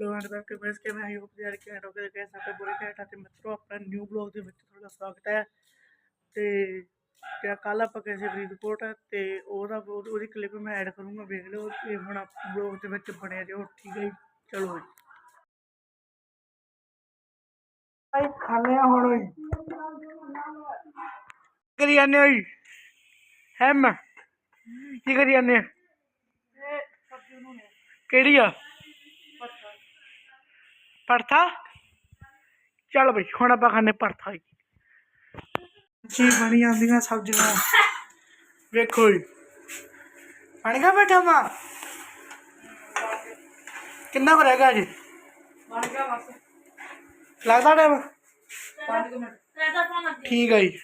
ਲੋਕਾਂ ਦਾ ਕਿ ਮੈਂ ਕਿ ਮੈਂ ਆਈ ਹੋਪ ਯਾਰ ਕਿ ਰੋਕੇ ਕੇ ਸਾਡੇ ਬੁਰੇ ਘੈਂਟਾ ਤੇ ਮਿੱਤਰੋ ਆਪਣਾ ਨਿਊ ਬਲੌਗ ਦੇ ਵਿੱਚ ਤੁਹਾਡਾ ਸਵਾਗਤ ਹੈ। ਤੇ ਤੇ ਕੱਲ ਆਪਾਂ ਗਏ ਸੀ ਫਰੀਦਕੋਟ ਤੇ ਉਹਦਾ ਉਹ- ਉਹਦੀ ਕਲਿੱਪ ਮੈਂ ਐਡ ਕਰੂੰਗਾ ਵੇਖ ਲਿਓ। ਤੇ ਹੁਣ ਆਪ ਬਲੌਗ ਦੇ ਵਿੱਚ ਬਣੇ ਰਹੋ ਠੀਕ ਹੈ ਜੀ? ਚਲੋ ਜੀ। ਆਈ ਖਾਣੇ ਹੁਣ ਓਏ। ਕਰੀ ਜਾਂਦੇ ਹੋ ਜੀ ਹੈਮ? ਕੀ ਕਰੀ ਜਾਂਦੇ? ਕਿਹੜੀ ਆ? ਪਰਥਾ? ਚੱਲ ਬਈ ਹੁਣ ਆਪਾਂ ਖਾਣੇ ਪਰਥਾ ਜੀ। ਜੀ ਬਣੀ ਜਾਂਦੀਆਂ ਸਬਜ਼ੀਆਂ। ਵੇਖੋ ਜੀ। ਬਣ ਗਿਆ ਬੈਠਾ ਮਾ? ਕਿੰਨਾ ਕੁ ਰਹਿ ਗਿਆ ਜੀ? ਬਣ ਗਿਆ ਬਸ। ਲੱਗਦਾ ਟਾਈਮ 5 ਮਿੰਟ। ਰਹਿਦਾ ਪਾਣਾ ਠੀਕ ਹੈ ਜੀ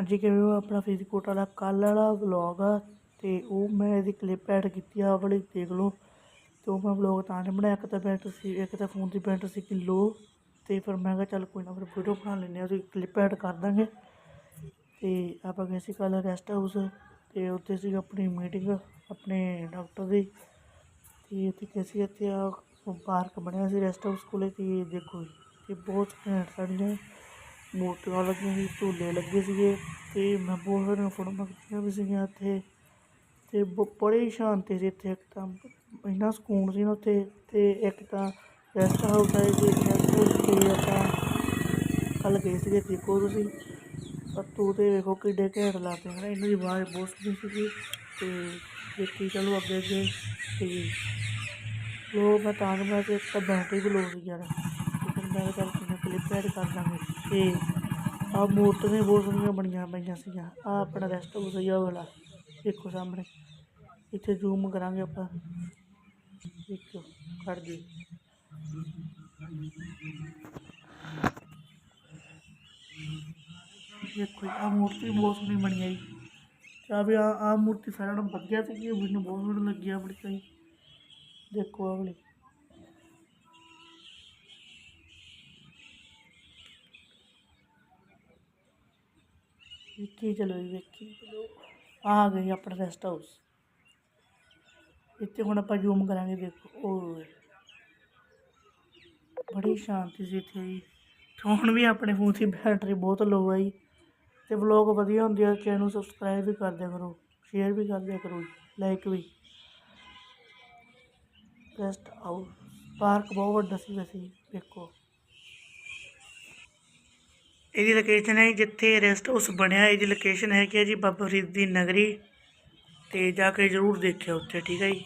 ਹਾਂਜੀ ਕਿਵੇਂ ਹੋ? ਆਪਣਾ ਫਰੀਦਕੋਟ ਵਾਲਾ ਕੱਲ੍ਹ ਵਾਲਾ ਵਲੌਗ ਆ ਤੇ ਉਹ ਮੈਂ ਇਹਦੀ ਕਲਿੱਪ ਐਡ ਕੀਤੀ ਆ ਵਾਲੀ ਦੇਖ ਲਓ। ਤੇ ਉਹ ਮੈਂ ਵਲੌਗ ਤਾਂ ਨਹੀਂ ਬਣਾਇਆ ਇੱਕ ਤਾਂ ਬੈਟਰੀ ਸੀ ਇੱਕ ਤਾਂ ਫੋਨ ਦੀ ਬੈਟਰੀ ਸੀ ਕਿ ਲੋ ਤੇ ਫਿਰ ਮੈਂ ਕਿਹਾ ਚੱਲ ਕੋਈ ਨਾ ਫਿਰ ਵੀਡੀਓ ਬਣਾ ਲੈਂਦੇ ਹਾਂ ਉਹਦੀ ਕਲਿੱਪ ਐਡ ਕਰ ਦਾਂਗੇ। ਤੇ ਆਪਾਂ ਗਏ ਸੀ ਕੱਲ੍ਹ ਰੈਸਟ ਹਾਊਸ ਤੇ ਉੱਥੇ ਸੀ ਆਪਣੀ ਮੀਟਿੰਗ ਆਪਣੇ ਡਾਕਟਰ ਦੀ। ਤੇ ਉੱਥੇ ਗਏ ਸੀ ਇੱਥੇ ਆ ਪਾਰਕ ਬਣਿਆ ਸੀ ਰੈਸਟ ਹਾਊਸ ਕੋਲੇ ਤੇ ਦੇਖੋ ਜੀ, ਤੇ ਬਹੁਤ ਘੈਂਟ ਸਾਡੀਆਂ ਮੂਰਤੀਆਂ ਲੱਗੀਆਂ ਸੀ, ਝੂਲੇ ਲੱਗੇ ਸੀਗੇ ਅਤੇ ਮੈਂ ਬਹੁਤ ਸਾਰੀਆਂ ਫੋਟੋਆਂ ਖਿੱਚੀਆਂ ਵੀ ਸੀਗੀਆਂ ਇੱਥੇ ਅਤੇ ਬ- ਬੜੀ ਸ਼ਾਂਤੀ ਸੀ ਇੱਥੇ ਇੱਕ ਤਾਂ ਇੰਨਾ ਸਕੂਨ ਸੀ ਨਾ ਉੱਥੇ ਅਤੇ ਇੱਕ ਤਾਂ ਰੈਸਟ ਹਾਊਸ ਹੈ ਜੀ ਰੈਸਟ ਹਾਊਸ ਤੇ ਆਪਾਂ ਕੱਲ ਗਏ ਸੀਗੇ ਦੇਖੋ ਤੁਸੀਂ। ਪਰ ਤੂੰ ਤੇ ਵੇਖੋ ਕਿੱਡੇ ਘੈਂਟ ਲੱਗਦੇ ਹਨ ਇਹਨਾਂ ਦੀ ਆਵਾਜ਼ ਬਹੁਤ ਸੋਹਣੀ ਸੀਗੀ ਤੇ ਦੇਖੀ ਚਲੋ ਅੱਗੇ ਅੱਗੇ ਤੇ ਲੋ ਮੈਂ ਤਾਂ ਮੈਂ ਤੇ ਇੱਕ ਤਾਂ ਬੈਟਰੀ ਵੀ ਲੋ ਸੀ ਯਾਰ ਮੈਂ ਕਿਹਾ ਚੱਲ ਕਿੰਨੇ ਕਲਿੱਪ ਐਡ ਕਰ ਦਾਂਗੇ। ਤੇ ਆ ਮੂਰਤੀਆਂ ਬਹੁਤ ਸੋਹਣੀਆਂ ਬਣੀਆਂ ਪਈਆਂ ਸੀਗੀਆਂ। ਆ ਆਪਣਾ ਰੈਸਟ ਹਾਊਸ ਹੈ ਉਹ ਵਾਲਾ, ਦੇਖੋ ਸਾਹਮਣੇ। ਇੱਥੇ ਜ਼ੂਮ ਕਰਾਂਗੇ ਆਪਾਂ। ਦੇਖੋ ਕਰ ਗਈ ਦੇਖੋ ਆ ਮੂਰਤੀ ਬਹੁਤ ਸੋਹਣੀ ਬਣੀ ਹੈ ਜੀ ਤੇ ਆ ਵੀ ਆ ਆ ਮੂਰਤੀ ਸਾਰਿਆਂ ਨਾਲੋਂ ਵਧੀਆ ਸੀਗੀ ਇਹ ਮੈਨੂੰ ਵੇਖੀ ਚਲੋ ਜੀ ਵੇਖੀ। ਚਲੋ ਆ ਗਈ ਆਪਣਾ ਰੈਸਟ ਹਾਊਸ ਇੱਥੇ ਹੁਣ ਆਪਾਂ ਜ਼ੂਮ ਕਰਾਂਗੇ, ਦੇਖੋ। ਉਹ ਬੜੀ ਸ਼ਾਂਤੀ ਸੀ ਇੱਥੇ ਜੀ। ਹੁਣ ਵੀ ਆਪਣੇ ਫੋਨ ਦੀ ਬੈਟਰੀ ਬਹੁਤ ਲੋ ਆ ਜੀ। ਤੇ ਵਲੌਗ ਵਧੀਆ ਹੁੰਦੇ ਆ ਚੈਨਲ ਨੂੰ ਸਬਸਕ੍ਰਾਈਬ ਵੀ ਕਰ ਦਿਆ ਕਰੋ। ਸ਼ੇਅਰ ਵੀ ਕਰ ਦਿਆ ਕਰੋ ਲਾਈਕ ਵੀ। ਰੈਸਟ ਹਾਊਸ ਪਾਰਕ ਬਹੁਤ ਵੱਡਾ ਸੀ ਵੈਸੇ ਵੇਖੋ ਇਹਦੀ ਲੋਕੇਸ਼ਨ ਹੈ ਜਿੱਥੇ ਰੈਸਟ ਹਾਊਸ ਬਣਿਆ, ਇਹਦੀ ਲੋਕੇਸ਼ਨ ਹੈਗੀ ਹੈ ਜੀ ਬਾਬਾ ਫਰੀਦ ਦੀ ਨਗਰੀ। ਤੇ ਜਾ ਕੇ ਜ਼ਰੂਰ ਦੇਖਿਓ ਉੱਥੇ, ਠੀਕ ਹੈ ਜੀ?